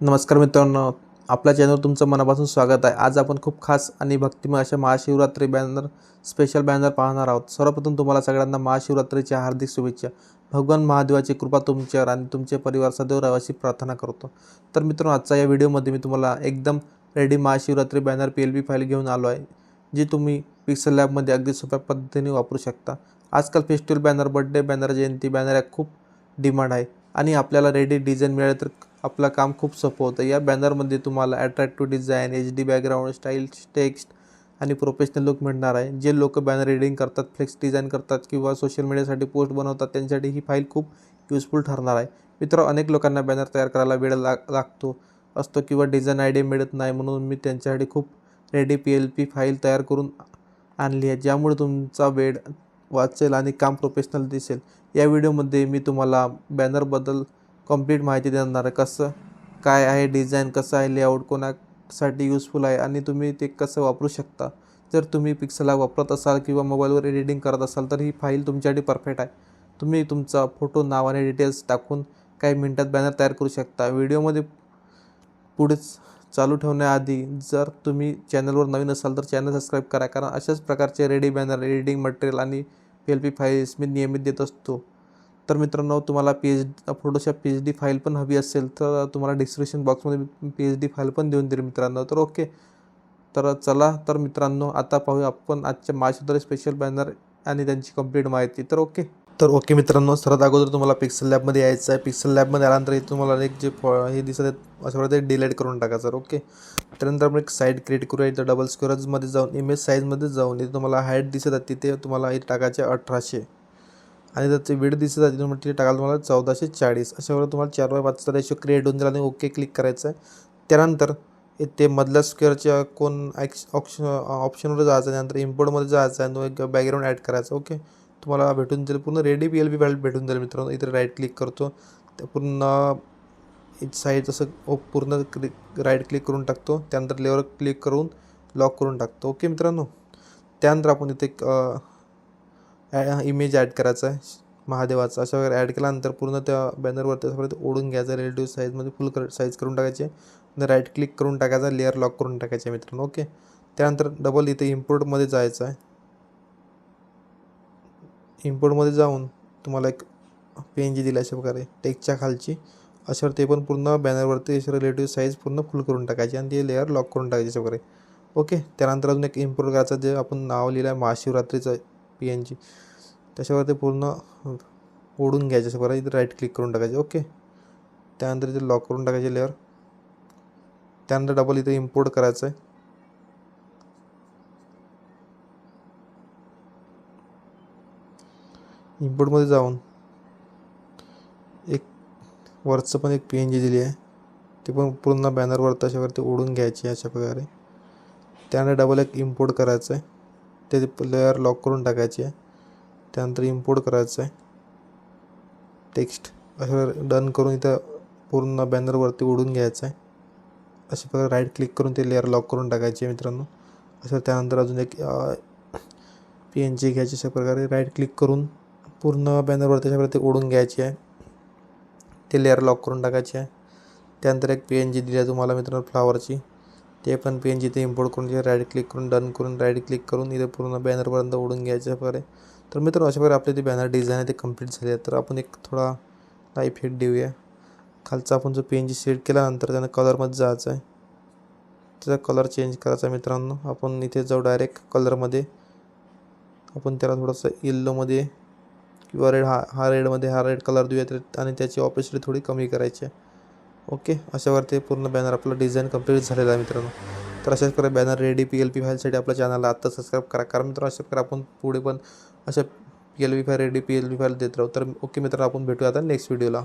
नमस्कार मित्रांनो आपल्या चॅनलवर तुमचं मनापासून स्वागत आहे. आज आपण खूप खास आणि भक्तिमय अशा महाशिवरात्री बॅनर स्पेशल बॅनर पाहणार आहोत. सर्वप्रथम तुम्हाला सगळ्यांना महाशिवरात्रीच्या हार्दिक शुभेच्छा. भगवान महादेवाची कृपा तुमच्यावर आणि तुमचे परिवार सदैव राहावी प्रार्थना करतो. तर मित्रांनो आजच्या या व्हिडिओमध्ये मी तुम्हाला एकदम ready Mahashivratri banner P L B file घेऊन आलो आहे जी तुम्ही पिक्सल लॅबमध्ये अगदी सोप्या पद्धतीने वापरू शकता. आजकाल फेस्टिवल बॅनर बड्डे बॅनर जयंती बॅनर या खूप डिमांड आहे. आणि आपल्याला रेडी डिझाईन मिळाले तर आपलं काम खूप सोपं होतं. या बॅनरमध्ये तुम्हाला attractive design H D background style text आणि प्रोफेशनल लुक मिळणार आहे. जे लोक बॅनर रिडिंग करतात फ्लेक्स डिझाईन करतात किंवा सोशल मीडियासाठी पोस्ट बनवतात त्यांच्यासाठी ही फाईल खूप युजफुल ठरणार आहे. मित्र अनेक लोकांना बॅनर तयार करायला वेळ लाग लागतो असतो किंवा डिझाईन आयडिया मिळत नाही म्हणून मी त्यांच्यासाठी खूप ready P L P file तयार करून आणली आहे. ज्यामुळे तुमचा वेळ वाचेल आणि काम प्रोफेशनल दिसेल. या व्हिडिओमध्ये मी तुम्हाला बॅनरबद्दल कंप्लीट माहिती देणार आहे कसं काय आहे डिझाईन कसं आहे लेआउट कोणासाठी यूजफुल आहे आणि तुम्ही ते कसं वापरू शकता. जर तुम्ही पिक्सला वापरत असाल किंवा मोबाईलवर एडिटिंग करत असाल तर ही फाईल तुमच्यासाठी परफेक्ट आहे. तुम्ही तुमचा फोटो नाव आणि डिटेल्स टाकून काही मिनटात बॅनर तयार करू शकता. व्हिडिओमध्ये पुढे चालू ठेवण्याआधी जर तुम्ही चॅनलवर नवीन असाल तर चॅनल सबस्क्राईब करा. कारण अशाच प्रकारचे रेडी बॅनर एडिटिंग मटेरियल आणि पी एल पी फाईल्स मी नियमित देत असतो. तर मित्रांनो तुम्हाला P H Photoshop P H D file पण हवी असेल तर तुम्हाला डिस्क्रिप्शन बॉक्समध्ये पी एच डी फाईल पण देऊन देईल मित्रांनो. तर ओके तर चला तर मित्रांनो आता पाहूया आपण आजच्या महाशिवरात्री स्पेशल बॅनर आणि त्यांची कंप्लीट माहिती. तर ओके तर ओके मित्रांनो सर्वात अगोदर तुम्हाला पिक्सल लॅबमध्ये यायचं आहे. पिक्सल लॅबमध्ये आल्यानंतर इथे तुम्हाला एक जे फॉ हे दिसत आहेत अशा प्रकारे डिलेट करून टाकायचं ओके त्यानंतर आपण एक साईड क्रिएट करूया. इथं डबल स्क्वेअरमध्ये जाऊन इमेज साईजमध्ये जाऊन इथे तुम्हाला हाईट दिसत आहे. तिथे तुम्हाला हे टाकायचे अठराशे. आणि त्याचे वेळ दिसत आहे तुम्ही तिथे टाकाल तुम्हाला चौदाशे चाळीस. अशा वेळेला तुम्हाला चार बाय पाचचा रेशो क्रिएट होऊन जाईल आणि ओके क्लिक करायचं आहे त्यानंतर ते मधल्या स्क्वेअरच्या कोण ॲक्श ऑप्शन ऑप्शनवर जायचं आहे त्यानंतर इम्पोर्टमध्ये जायचं आहे आणि एक बॅकग्राऊंड ॲड करायचं ओके तुम्हाला भेटून जाईल पूर्ण ready P L B file भेटून जाईल मित्रांनो. इथे राईट क्लिक करतो. ते पूर्ण साईड असं ओ पूर्ण क्लिक राईट क्लिक करून टाकतो. त्यानंतर लेवर क्लिक करून लॉक करून टाकतो. ओके मित्रांनो? त्यानंतर आपण इथे ॲ इमेज ॲड करायचा आहे. महादेवाचा अशा वगैरे ॲड केल्यानंतर पूर्ण त्या बॅनरवरती असं परत ओढून घ्यायचा रिलेटिव्ह साईजमध्ये फुल कर साईज करून टाकायचे. राईट क्लिक करून टाकायचा लेअर लॉक करून टाकायचे मित्रांनो ओके त्यानंतर डबल इथे इम्पोर्टमध्ये जायचं आहे. इम्पोर्टमध्ये जाऊन तुम्हाला एक पेन जी दिली अशा प्रकारे टेकच्या खालची. अशावर ते पण पूर्ण बॅनरवरती अशा रिलेटिव्ह साईज पूर्ण फुल करून टाकायची आणि ते लेअर लॉक करून टाकायचे अशा प्रकारे ओके त्यानंतर अजून एक इम्पोर्ट करायचं जे आपण नाव लिहिलं आहे महाशिवरात्रीचं. पी एन जी त्याच्यावर ते पूर्ण ओढून घ्यायचे. असं प्रकारे इथे राईट क्लिक करून टाकायचे. ओके त्यानंतर इथे लॉक करून टाकायचे लेअर त्यानंतर डबल इथे इम्पोर्ट करायचं आहे इम्पोर्टमध्ये जाऊन एक वरचं पण एक पी एन जी दिली आहे. ते पण पूर्ण बॅनरवर तशावरती ओढून घ्यायची अशा प्रकारे. त्यानंतर डबल एक इम्पोर्ट करायचं आहे ते लेअर लॉक करून टाकायची. आहे त्यानंतर इम्पोर्ट करायचं आहे टेक्स्ट असं डन करून इथं पूर्ण बॅनरवरती ओढून घ्यायचं आहे अशा प्रकारे राईट क्लिक करून ते लेअर लॉक करून टाकायचे आहे मित्रांनो. असं त्यानंतर अजून एक पी एन जी घ्यायची अशा प्रकारे राईट क्लिक करून पूर्ण बॅनरवर त्याच्यावरती ओढून घ्यायची. आहे ते लेअर लॉक करून टाकायचे. आहे त्यानंतर एक पी एन जी दिली आहे तुम्हाला मित्रांनो फ्लावरची ते पण पी एन इम्पोर्ट करून जे राईट क्लिक करून डन करून राईट क्लिक करून इथे पूर्ण बॅनरपर्यंत ओढून घ्यायचं प्रकारे तर मित्र अशा प्रकारे आपले ते बॅनर डिझाईन आहे ते कंप्लीट झाले तर आपण एक थोडा इफेक्ट देऊया. खालचा आपण जो पी एन जी सेट केल्यानंतर त्यानं कलरमध्ये जायचं आहे. त्याचा कलर चेंज करायचा आहे मित्रांनो. आपण इथे जाऊ डायरेक्ट कलरमध्ये आपण त्याला थोडंसं येल्लोमध्ये किंवा रेड हा हा रेडमध्ये हा रेड कलर देऊया. तर आणि त्याची ऑपेसिटी थोडी कमी करायची आहे. ओके अशावरती पूर्ण बॅनर आपलं डिझाईन कंप्लीट झालेला आहे मित्रांनो. तर अशाच प्रकारे banner ready P L P फाईलसाठी आपल्या चॅनलला आत्ता सबस्क्राईब करा. कारण मित्रांनो अशा प्रकारे आपण पुढे पण अशा P L P file ready P L P file देत राहू. तर ओके मित्रांनो आपण भेटूया आता नेक्स्ट व्हिडिओला